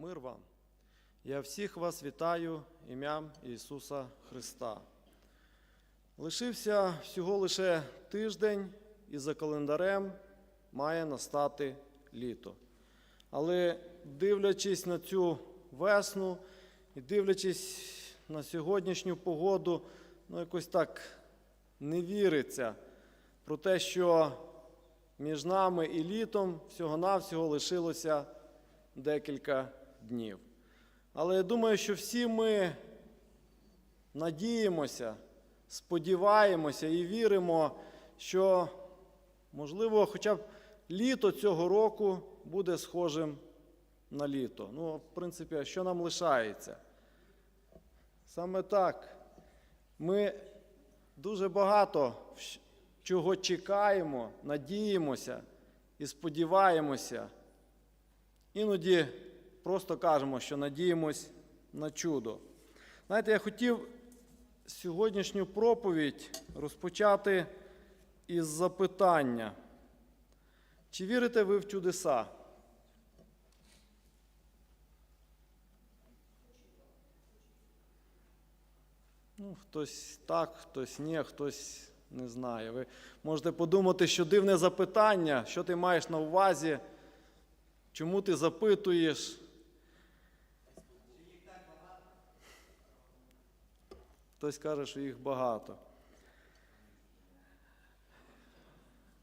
Мир вам! Я всіх вас вітаю ім'ям Ісуса Христа. Лишився всього лише тиждень, і за календарем має настати літо. Але дивлячись на цю весну і дивлячись на сьогоднішню погоду, ну якось так не віриться про те, що між нами і літом всього-навсього лишилося декілька днів. Але я думаю, що всі ми надіємося, сподіваємося і віримо, що, можливо, хоча б літо цього року буде схожим на літо. Ну, в принципі, що нам лишається? Саме так. Ми дуже багато чого чекаємо, надіємося і сподіваємося. Іноді просто кажемо, що надіємось на чудо. Знаєте, я хотів сьогоднішню проповідь розпочати із запитання. Чи вірите ви в чудеса? Ну, хтось так, хтось ні, хтось не знає. Ви можете подумати, що дивне запитання, що ти маєш на увазі, чому ти запитуєш. Хтось каже, що їх багато.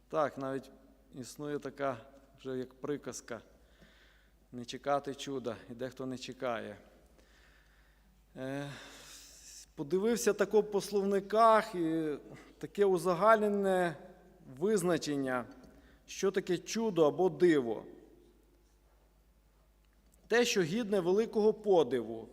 Так, навіть існує така вже як приказка. Не чекати чуда, і дехто не чекає. Е, Подивився тако по словниках і таке узагальнене визначення, що таке чудо або диво. Те, що гідне великого подиву,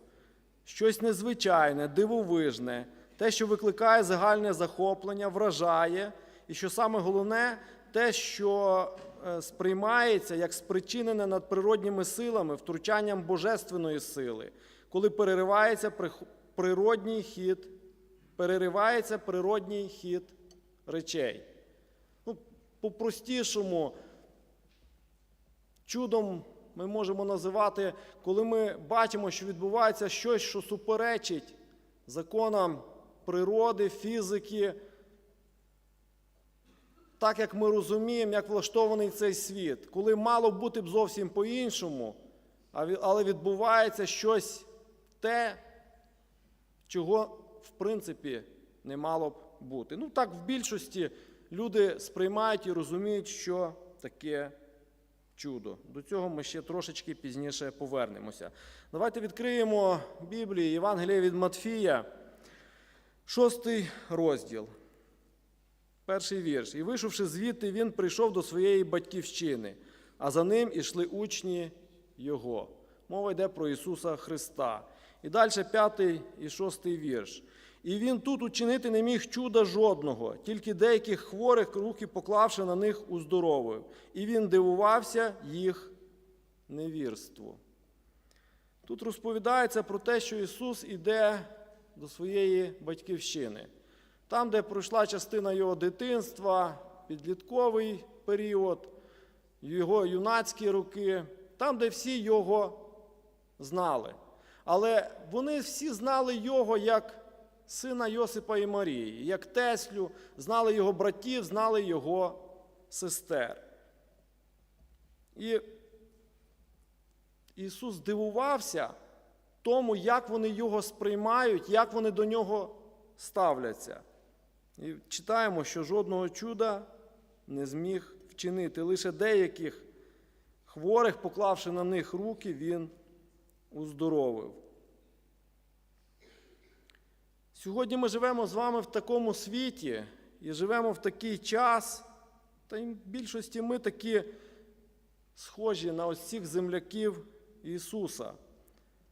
щось незвичайне, дивовижне, те, що викликає загальне захоплення, вражає, і що саме головне, те, що е, сприймається як спричинене надприродніми силами, втручанням божественної сили, коли переривається природній хід, переривається природній хід речей. Ну, по-простішому, чудом ми можемо називати, коли ми бачимо, що відбувається щось, що суперечить законам природи, фізики, так як ми розуміємо, як влаштований цей світ, коли мало бути б зовсім по-іншому, але відбувається щось те, чого в принципі не мало б бути. Ну так в більшості люди сприймають і розуміють, що таке чудо. До цього ми ще трошечки пізніше повернемося. Давайте відкриємо Біблію, Євангеліє від Матфія, шостий розділ. Перший вірш. І вийшовши звідти, він прийшов до своєї батьківщини, а за ним ішли учні Його. Мова йде про Ісуса Христа. І далі п'ятий і шостий вірш. І він тут учинити не міг чуда жодного, тільки деяких хворих руки поклавши на них уздоровив. І він дивувався їх невірству. Тут розповідається про те, що Ісус іде до своєї батьківщини. Там, де пройшла частина його дитинства, підлітковий період, його юнацькі роки, там, де всі його знали. Але вони всі знали його як сина Йосипа і Марії, як Теслю, знали його братів, знали його сестер. І Ісус дивувався тому, як вони його сприймають, як вони до нього ставляться. І читаємо, що жодного чуда не зміг вчинити. Лише деяких хворих, поклавши на них руки, він уздоровив. Сьогодні ми живемо з вами в такому світі і живемо в такий час, та й в більшості ми такі схожі на ось цих земляків Ісуса.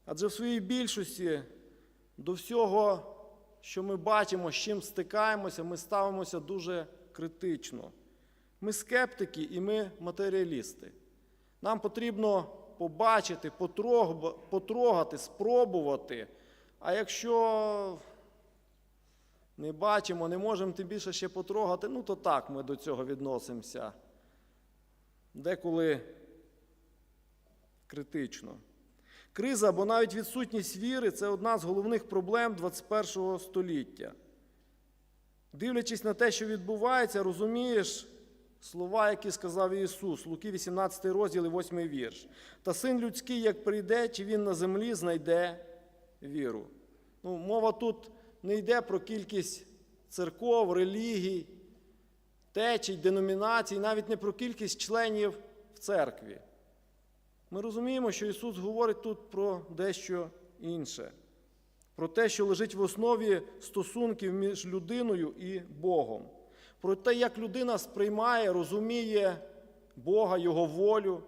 Адже в своїй більшості до всього, що ми бачимо, з чим стикаємося, ми ставимося дуже критично. Ми скептики і ми матеріалісти. Нам потрібно побачити, потрогати, спробувати. А якщо не бачимо, не можемо тим більше ще потрогати, ну то так ми до цього відносимося. Деколи критично. Криза або навіть відсутність віри це одна з головних проблем 21 століття. Дивлячись на те, що відбувається, розумієш слова, які сказав Ісус, Луки 18 розділ і 8 вірш. Та син людський, як прийде, чи він на землі знайде віру. Ну, мова тут не йде про кількість церков, релігій, течій, деномінацій, навіть не про кількість членів в церкві. Ми розуміємо, що Ісус говорить тут про дещо інше, про те, що лежить в основі стосунків між людиною і Богом, про те, як людина сприймає, розуміє Бога, Його волю,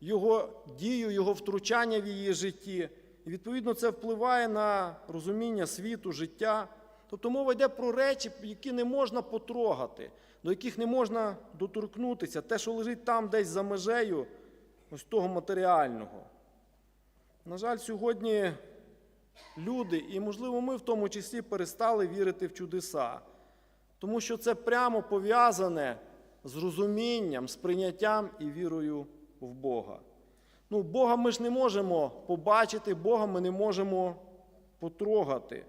Його дію, Його втручання в її житті. І відповідно це впливає на розуміння світу, життя. Тобто мова йде про речі, які не можна потрогати, до яких не можна доторкнутися, те, що лежить там десь за межею ось того матеріального. На жаль, сьогодні люди, і, можливо, ми в тому числі перестали вірити в чудеса, тому що це прямо пов'язане з розумінням, з прийняттям і вірою в Бога. Ну, Бога ми ж не можемо побачити, Бога ми не можемо потрогати.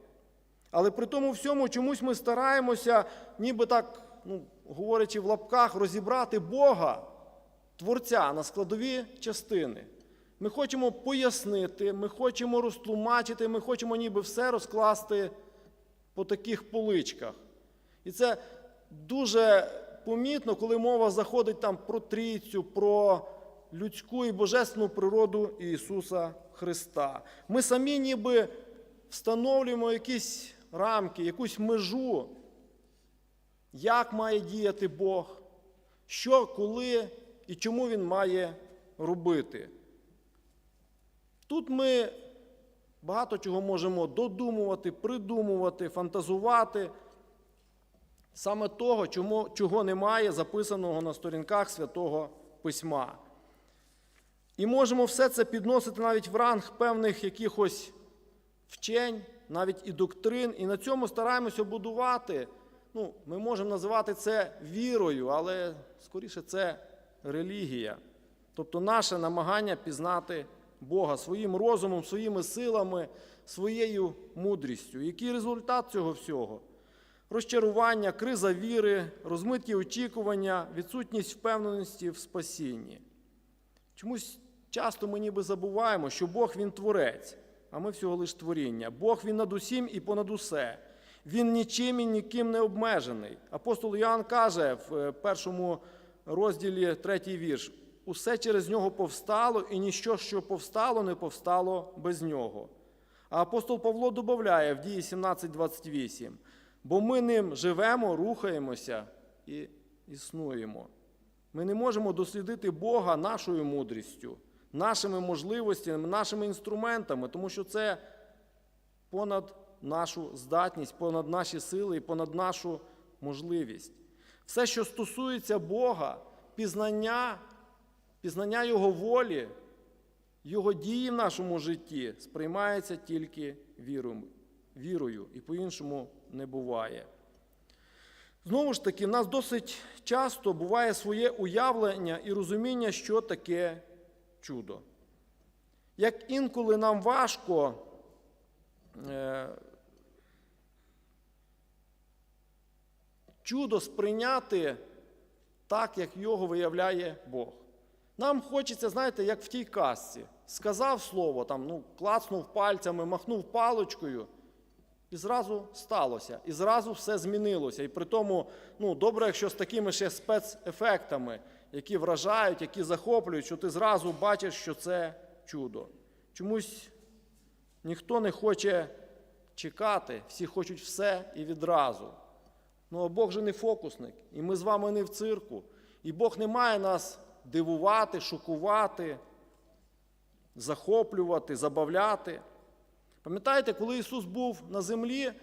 Але при тому всьому чомусь ми стараємося, ніби так, ну, говорячи в лапках, розібрати Бога, Творця на складові частини. Ми хочемо пояснити, ми хочемо розтлумачити, ми хочемо ніби все розкласти по таких поличках. І це дуже помітно, коли мова заходить там про трійцю, про людську і божественну природу Ісуса Христа. Ми самі ніби встановлюємо якісь рамки, якусь межу, як має діяти Бог, що, коли і чому Він має робити. Тут ми багато чого можемо додумувати, придумувати, фантазувати. Саме того, чому, чого немає записаного на сторінках Святого Письма. І можемо все це підносити навіть в ранг певних якихось вчень, навіть і доктрин, і на цьому стараємося будувати. Ну, Ми можемо називати це вірою, але скоріше це релігія. Тобто наше намагання пізнати Бога своїм розумом, своїми силами, своєю мудрістю. Який результат цього всього? Розчарування, криза віри, розмиті очікування, відсутність впевненості в спасінні. Чомусь часто ми ніби забуваємо, що Бог Він творець, а ми всього лиш творіння. Бог Він над усім і понад усе. Він нічим і ніким не обмежений. Апостол Іоанн каже в е, першому розділі третій вірш: усе через нього повстало, і ніщо, що повстало, не повстало без нього. А апостол Павло додає в дії 17.28, бо ми ним живемо, рухаємося і існуємо. Ми не можемо дослідити Бога нашою мудрістю, нашими можливостями, нашими інструментами, тому що це понад нашу здатність, понад наші сили і понад нашу можливість. Все, що стосується Бога, пізнання, пізнання Його волі, Його дії в нашому житті сприймається тільки вірою, вірою і по-іншому не буває. Знову ж таки, в нас досить часто буває своє уявлення і розуміння, що таке чудо. Як інколи нам важко е, чудо сприйняти так, як його виявляє Бог. Нам хочеться, знаєте, як в тій казці. Сказав слово, там, ну, клацнув пальцями, махнув паличкою, і зразу сталося, і зразу все змінилося. І при тому, ну, добре, якщо з такими ще спецефектами, які вражають, які захоплюють, що ти зразу бачиш, що це чудо. Чомусь ніхто не хоче чекати, всі хочуть все і відразу. Ну, а Бог же не фокусник, і ми з вами не в цирку. І Бог не має нас дивувати, шокувати, захоплювати, забавляти. Пам'ятаєте, коли Ісус був на землі,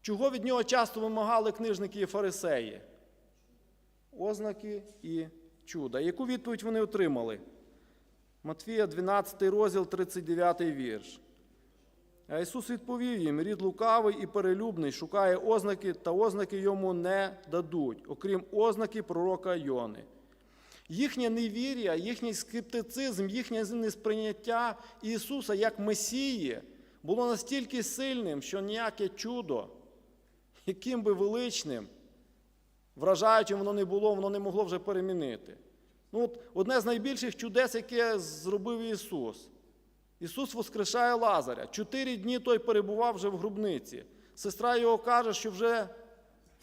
чого від нього часто вимагали книжники і фарисеї? Ознаки і чуда. Яку відповідь вони отримали? Матвія 12 розділ, 39 вірш. А Ісус відповів їм: рід лукавий і перелюбний шукає ознаки, та ознаки йому не дадуть, окрім ознаки пророка Йони. Їхнє невір'я, їхній скептицизм, їхнє несприйняття Ісуса як Месії було настільки сильним, що ніяке чудо, яким би величним, вражаючим воно не було, воно не могло вже перемінити. Ну, от Одне з найбільших чудес, яке зробив Ісус. Ісус воскрешає Лазаря. Чотири дні той перебував вже в гробниці. Сестра його каже, що вже,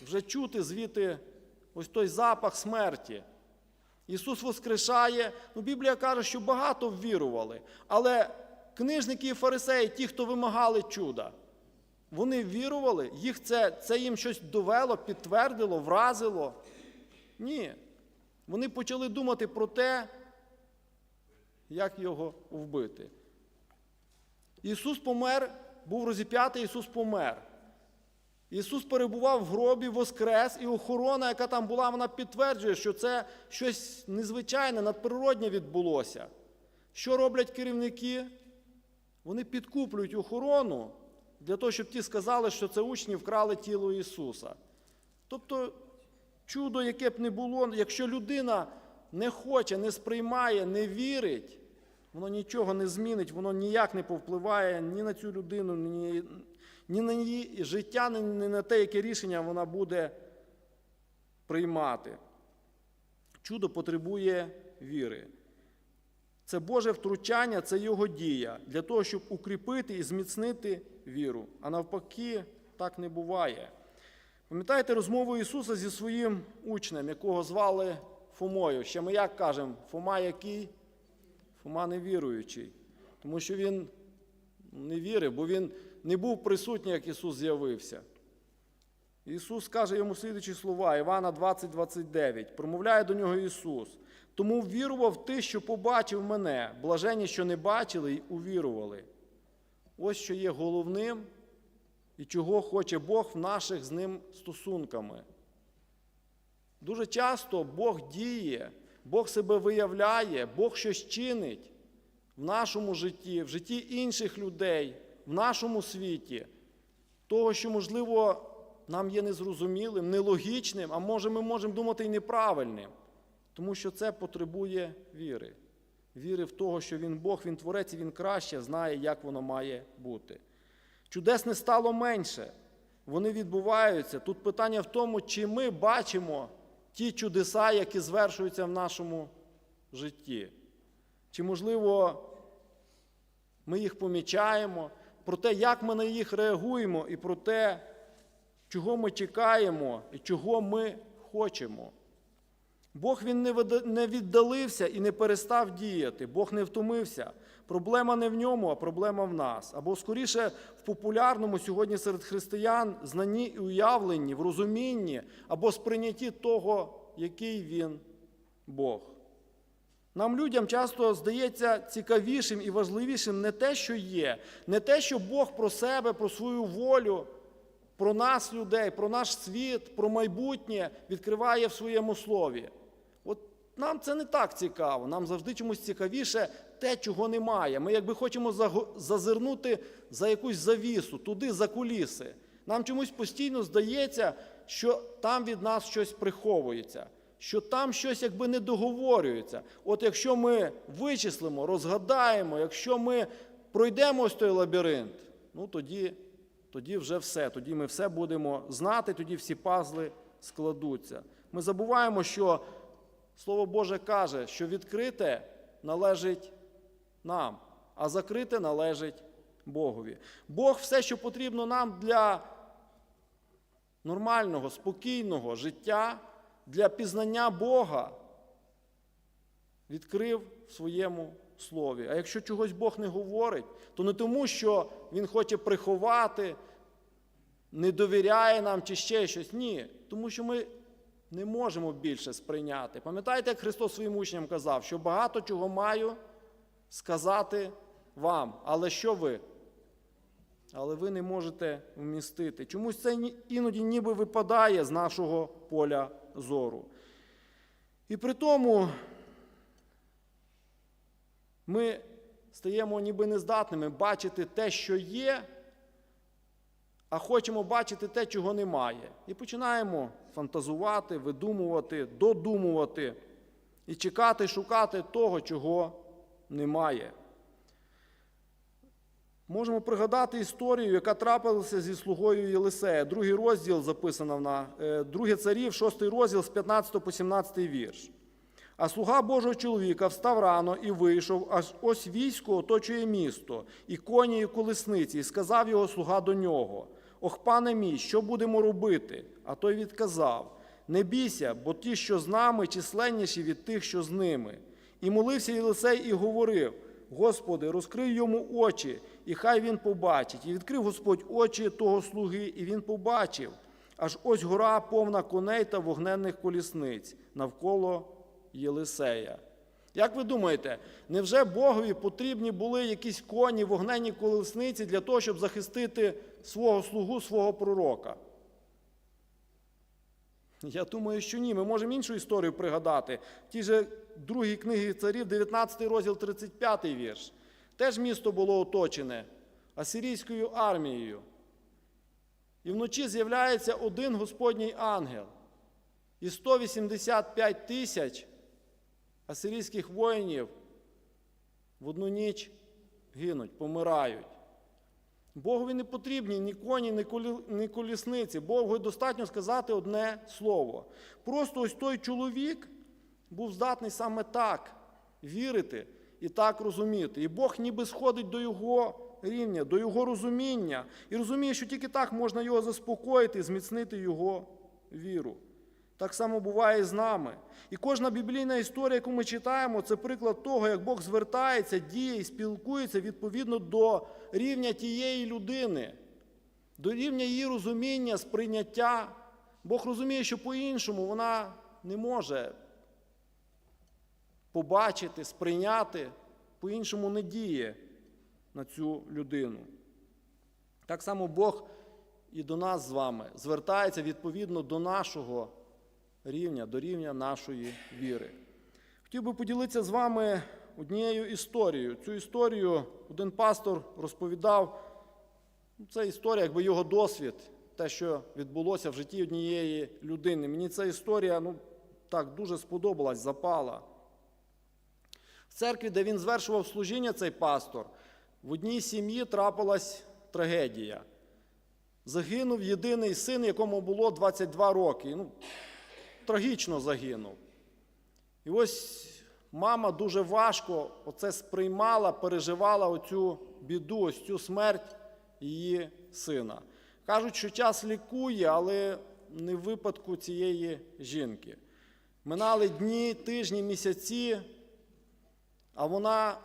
вже чути звідти ось той запах смерті. Ісус воскрешає. Ну, Біблія каже, що багато ввірували. Але книжники і фарисеї, ті, хто вимагали чуда, вони вірували, їх це, це їм щось довело, підтвердило, вразило. Ні. Вони почали думати про те, як його вбити. Ісус помер, був розіп'ятий, Ісус помер. Ісус перебував в гробі, воскрес, і охорона, яка там була, вона підтверджує, що це щось незвичайне, надприроднє відбулося. Що роблять керівники? Вони підкуплюють охорону для того, щоб ті сказали, що це учні вкрали тіло Ісуса. Тобто, чудо, яке б не було, якщо людина не хоче, не сприймає, не вірить, воно нічого не змінить, воно ніяк не повпливає ні на цю людину, ні, ні на її життя, ні на те, яке рішення вона буде приймати. Чудо потребує віри. Це Боже втручання, це Його дія для того, щоб укріпити і зміцнити віру. А навпаки, так не буває. Пам'ятаєте розмову Ісуса зі своїм учнем, якого звали Фомою? Ще ми як кажемо, Фома який? Фома невіруючий. Тому що він не вірив, бо він не був присутній, як Ісус з'явився. Ісус каже йому слідучі слова, Івана 20, 29. Промовляє до нього Ісус. Тому вірував ти, що побачив мене, блажені, що не бачили й увірували. Ось що є головним і чого хоче Бог в наших з ним стосунками. Дуже часто Бог діє, Бог себе виявляє, Бог щось чинить в нашому житті, в житті інших людей, в нашому світі, того, що, можливо, нам є незрозумілим, нелогічним, а може ми можемо думати і неправильним. Тому що це потребує віри. Віри в того, що Він Бог, Він творець, і Він краще знає, як воно має бути. Чудес не стало менше. Вони відбуваються. Тут питання в тому, чи ми бачимо ті чудеса, які звершуються в нашому житті. Чи, можливо, ми їх помічаємо, про те, як ми на їх реагуємо, і про те, чого ми чекаємо і чого ми хочемо. Бог він не віддалився і не перестав діяти, Бог не втомився. Проблема не в ньому, а проблема в нас. Або скоріше в популярному сьогодні серед християн знанні і уявленні, в розумінні або сприйнятті того, який він Бог. Нам, людям, часто здається цікавішим і важливішим не те, що є, не те, що Бог про себе, про свою волю, про нас, людей, про наш світ, про майбутнє відкриває в своєму слові. От нам це не так цікаво. Нам завжди чомусь цікавіше те, чого немає. Ми якби хочемо зазирнути за якусь завісу, туди, за куліси. Нам чомусь постійно здається, що там від нас щось приховується, що там щось якби не договорюється. От якщо ми вичислимо, розгадаємо, якщо ми пройдемо ось той лабіринт, ну тоді, тоді вже все. Тоді ми все будемо знати, тоді всі пазли складуться. Ми забуваємо, що Слово Боже каже, що відкрите належить нам, а закрите належить Богові. Бог все, що потрібно нам для нормального, спокійного життя, для пізнання Бога, відкрив в своєму слові. А якщо чогось Бог не говорить, то не тому, що Він хоче приховати, не довіряє нам чи ще щось. Ні, тому що ми не можемо більше сприйняти. Пам'ятаєте, як Христос своїм учням казав, що багато чого маю сказати вам. Але що ви? Але ви не можете вмістити. Чомусь це іноді ніби випадає з нашого поля зору. І при тому ми стаємо ніби нездатними бачити те, що є, а хочемо бачити те, чого немає. І починаємо фантазувати, видумувати, додумувати. і чекати, шукати того, чого немає. Можемо пригадати історію, яка трапилася зі слугою Єлисея. Другий розділ записано на е, друге царів, шостий розділ з 15 по 17 вірш. А слуга Божого чоловіка встав рано і вийшов, аж ось військо оточує місто, і коні, і колесниці, і сказав його слуга до нього: Ох, пане мій, що будемо робити? А той відказав: Не бійся, бо ті, що з нами, численніші від тих, що з ними. І молився Єлисей і говорив: Господи, розкрий йому очі, і хай він побачить. І відкрив Господь очі того слуги, і він побачив. Аж ось гора повна коней та вогненних колісниць навколо Єлисея. Як ви думаєте, невже Богові потрібні були якісь коні, вогненні колесниці для того, щоб захистити свого слугу, свого пророка? Я думаю, що ні. Ми можемо іншу історію пригадати. В тій же другій книгі царів, 19 розділ, 35 вірш. Теж місто було оточене асирійською армією. І вночі з'являється один Господній ангел. І 185 тисяч асирійських воїнів в одну ніч гинуть, помирають. Богові не потрібні ні коні, ні колісниці. Богу достатньо сказати одне слово. Просто ось той чоловік був здатний саме так вірити і так розуміти. І Бог ніби сходить до його рівня, до його розуміння, і розуміє, що тільки так можна його заспокоїти, зміцнити його віру. Так само буває і з нами. І кожна біблійна історія, яку ми читаємо, це приклад того, як Бог звертається, діє і спілкується відповідно до рівня тієї людини, до рівня її розуміння, сприйняття. Бог розуміє, що по-іншому вона не може побачити, сприйняти, по-іншому не діє на цю людину. Так само Бог і до нас з вами звертається відповідно до нашого рівня, до рівня нашої віри. Хотів би поділитися з вами однією історією. Цю історію один пастор розповідав. Це історія, якби його досвід, те, що відбулося в житті однієї людини. Мені ця історія ну, так дуже сподобалась, запала. В церкві, де він звершував служіння, цей пастор, в одній сім'ї трапилась трагедія. Загинув єдиний син, якому було 22 роки. Ну, трагічно загинув. І ось мама дуже важко оце сприймала, переживала оцю біду, ось цю смерть її сина. Кажуть, що час лікує, але не в випадку цієї жінки. Минали дні, тижні, місяці, а вона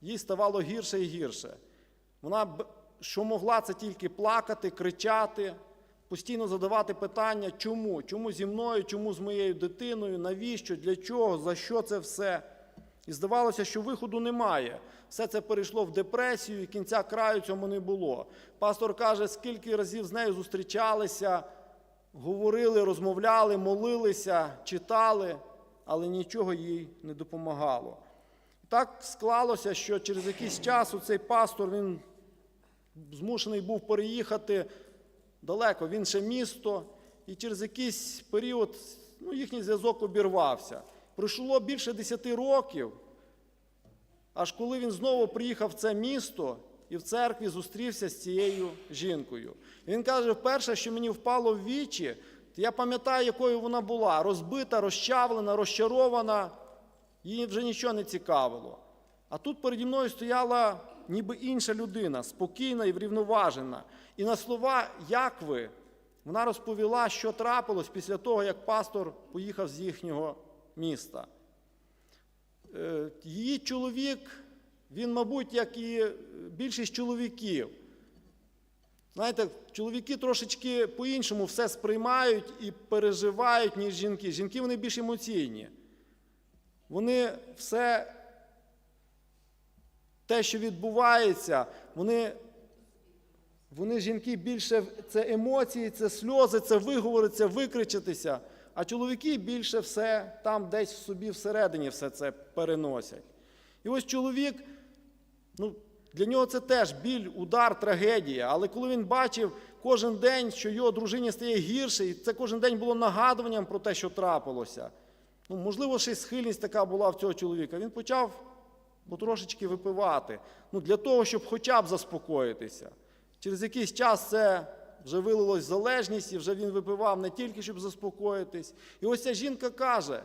їй ставало гірше і гірше. Вона, що могла, це тільки плакати, кричати, постійно задавати питання, чому? Чому зі мною, чому з моєю дитиною, навіщо, для чого, за що це все? І здавалося, що виходу немає. Все це перейшло в депресію, і кінця краю цьому не було. Пастор каже, скільки разів з нею зустрічалися, говорили, розмовляли, молилися, читали, але нічого їй не допомагало. Так склалося, що через якийсь час цей пастор він змушений був переїхати далеко в інше місто, і через якийсь період ну, їхній зв'язок обірвався. Пройшло більше 10 років, аж коли він знову приїхав в це місто і в церкві зустрівся з цією жінкою. Він каже: вперше, що мені впало в вічі, я пам'ятаю, якою вона була: розбита, розчавлена, розчарована, їй вже нічого не цікавило. А тут переді мною стояла ніби інша людина, спокійна і врівноважена. І на слова як ви, вона розповіла, що трапилось після того, як пастор поїхав з їхнього міста. Е, Її чоловік, він, мабуть, як і більшість чоловіків. Знаєте, чоловіки трошечки по-іншому все сприймають і переживають, ніж жінки. Жінки вони більш емоційні. Вони все те, що відбувається, вони, вони жінки більше це емоції, це сльози, це виговори, це викричатися. А чоловіки більше все там десь в собі всередині все це переносять. І ось чоловік, ну, для нього це теж біль, удар, трагедія. Але коли він бачив кожен день, що його дружині стає гірше, і це кожен день було нагадуванням про те, що трапилося, ну, можливо, ще й схильність така була в цього чоловіка. Він почав потрошечки випивати. Ну, для того, щоб хоча б заспокоїтися. Через якийсь час це вже вилилось залежність, і вже він випивав не тільки, щоб заспокоїтись. І ось ця жінка каже,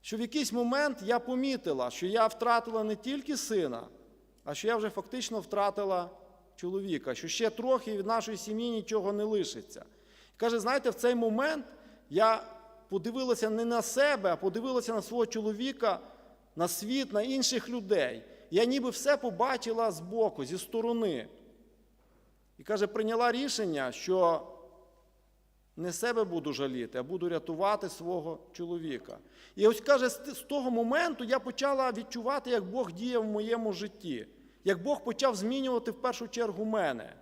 що в якийсь момент я помітила, що я втратила не тільки сина, а що я вже фактично втратила чоловіка, що ще трохи від нашої сім'ї нічого не лишиться. Каже, знаєте, в цей момент я подивилася не на себе, а подивилася на свого чоловіка, на світ, на інших людей. Я ніби все побачила збоку, зі сторони. І каже, прийняла рішення, що не себе буду жаліти, а буду рятувати свого чоловіка. І ось каже, з з того моменту я почала відчувати, як Бог діє в моєму житті, як Бог почав змінювати в першу чергу мене.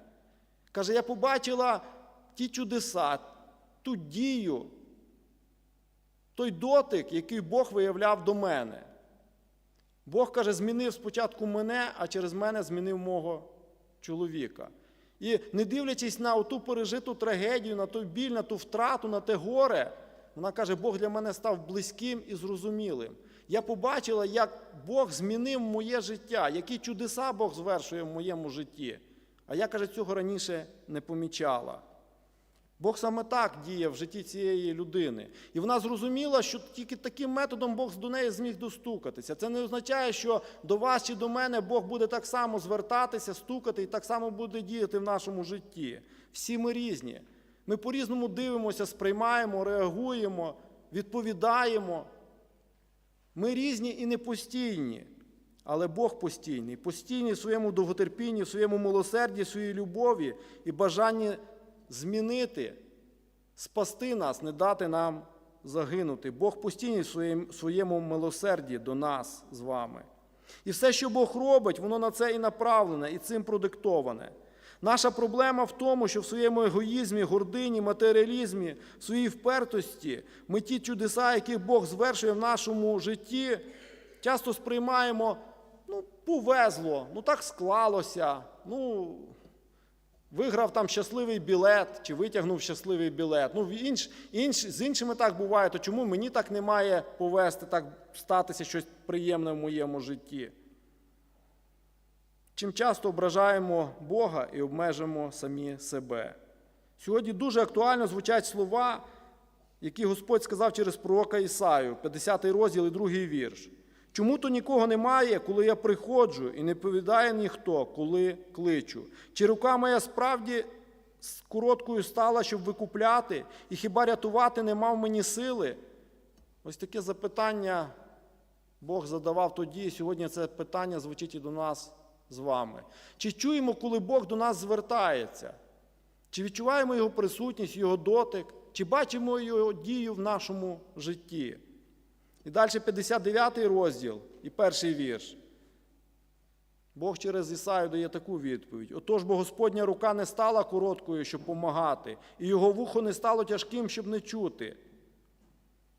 Каже, я побачила ті чудеса, ту дію, той дотик, який Бог виявляв до мене. Бог каже, змінив спочатку мене, а через мене змінив мого чоловіка. І не дивлячись на ту пережиту трагедію, на той біль, на ту втрату, на те горе, вона каже, Бог для мене став близьким і зрозумілим. Я побачила, як Бог змінив моє життя, які чудеса Бог звершує в моєму житті. А я, каже, цього раніше не помічала. Бог саме так діє в житті цієї людини. І вона зрозуміла, що тільки таким методом Бог до неї зміг достукатися. Це не означає, що до вас чи до мене Бог буде так само звертатися, стукати і так само буде діяти в нашому житті. Всі ми різні. Ми по-різному дивимося, сприймаємо, реагуємо, відповідаємо. Ми різні і не постійні. Але Бог постійний, постійний в своєму довготерпінні, в своєму милосерді, в своїй любові і бажанні змінити, спасти нас, не дати нам загинути. Бог постійний в своєму, милосерді до нас з вами. І все, що Бог робить, воно на це і направлене, і цим продиктоване. Наша проблема в тому, що в своєму егоїзмі, гордині, матеріалізмі, в своїй впертості ми ті чудеса, які Бог звершує в нашому житті, часто сприймаємо, ну, повезло, ну так склалося, ну, виграв там щасливий білет чи витягнув щасливий білет. Ну, інш, інш, з іншими так буває, то чому мені так не має повести, так статися щось приємне в моєму житті? Чим часто ображаємо Бога і обмежимо самі себе. Сьогодні дуже актуально звучать слова, які Господь сказав через пророка Ісаю, 50 розділ і 2 вірш. Чому то нікого немає, коли я приходжу, і не повідає ніхто, коли кличу? Чи рука моя справді з короткою стала, щоб викупляти, і хіба рятувати не мав мені сили? Ось таке запитання Бог задавав тоді, і сьогодні це питання звучить і до нас з вами. Чи чуємо, коли Бог до нас звертається? Чи відчуваємо Його присутність, Його дотик, чи бачимо Його дію в нашому житті? І далі 59 розділ і перший вірш. Бог через Ісаю дає таку відповідь: Отож, бо Господня рука не стала короткою, щоб помагати, і його вухо не стало тяжким, щоб не чути.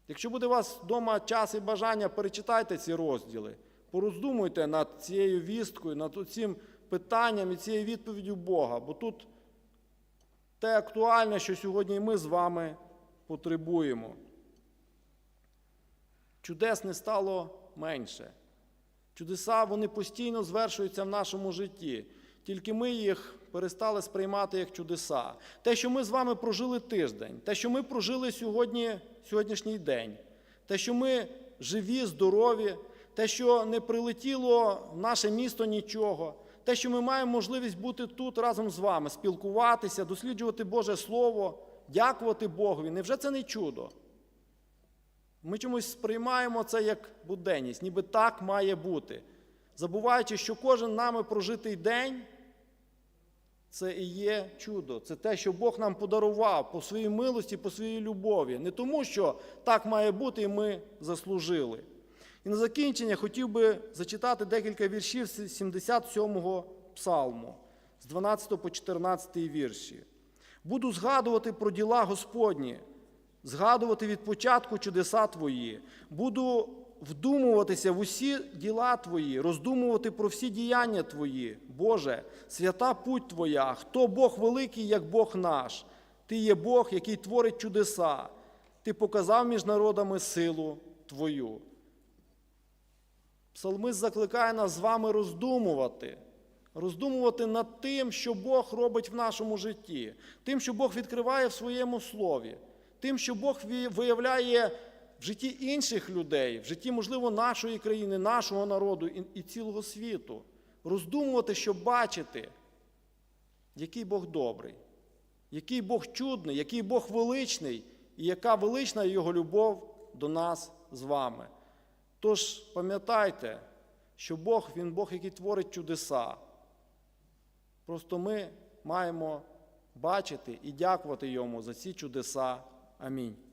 Якщо буде у вас вдома час і бажання, перечитайте ці розділи, пороздумуйте над цією вісткою, над цим питанням і цією відповіддю Бога, бо тут те актуальне, що сьогодні ми з вами потребуємо. Чудес не стало менше. Чудеса вони постійно звершуються в нашому житті. Тільки ми їх перестали сприймати як чудеса. Те, що ми з вами прожили тиждень, те, що ми прожили сьогодні, сьогоднішній день, те, що ми живі, здорові, те, що не прилетіло в наше місто нічого, те, що ми маємо можливість бути тут разом з вами, спілкуватися, досліджувати Боже Слово, дякувати Богові. Невже це не чудо? Ми чомусь сприймаємо це як буденність, ніби так має бути. Забуваючи, що кожен нами прожитий день це і є чудо. Це те, що Бог нам подарував по своїй милості, по своїй любові. Не тому, що так має бути, і ми заслужили. І на закінчення хотів би зачитати декілька віршів з 77-го псалму, з 12 по 14 вірші. Буду згадувати про діла Господні згадувати від початку чудеса Твої, буду вдумуватися в усі діла Твої, роздумувати про всі діяння Твої, Боже, свята путь Твоя, хто Бог великий, як Бог наш. Ти є Бог, який творить чудеса. Ти показав між народами силу Твою. Псалмист закликає нас з вами роздумувати, роздумувати над тим, що Бог робить в нашому житті, тим, що Бог відкриває в своєму слові, тим, що Бог виявляє в житті інших людей, в житті, можливо, нашої країни, нашого народу і, цілого світу. Роздумувати, щоб бачити, який Бог добрий, який Бог чудний, який Бог величний, і яка велична Його любов до нас з вами. Тож пам'ятайте, що Бог Він Бог, який творить чудеса. Просто ми маємо бачити і дякувати Йому за ці чудеса. a mim.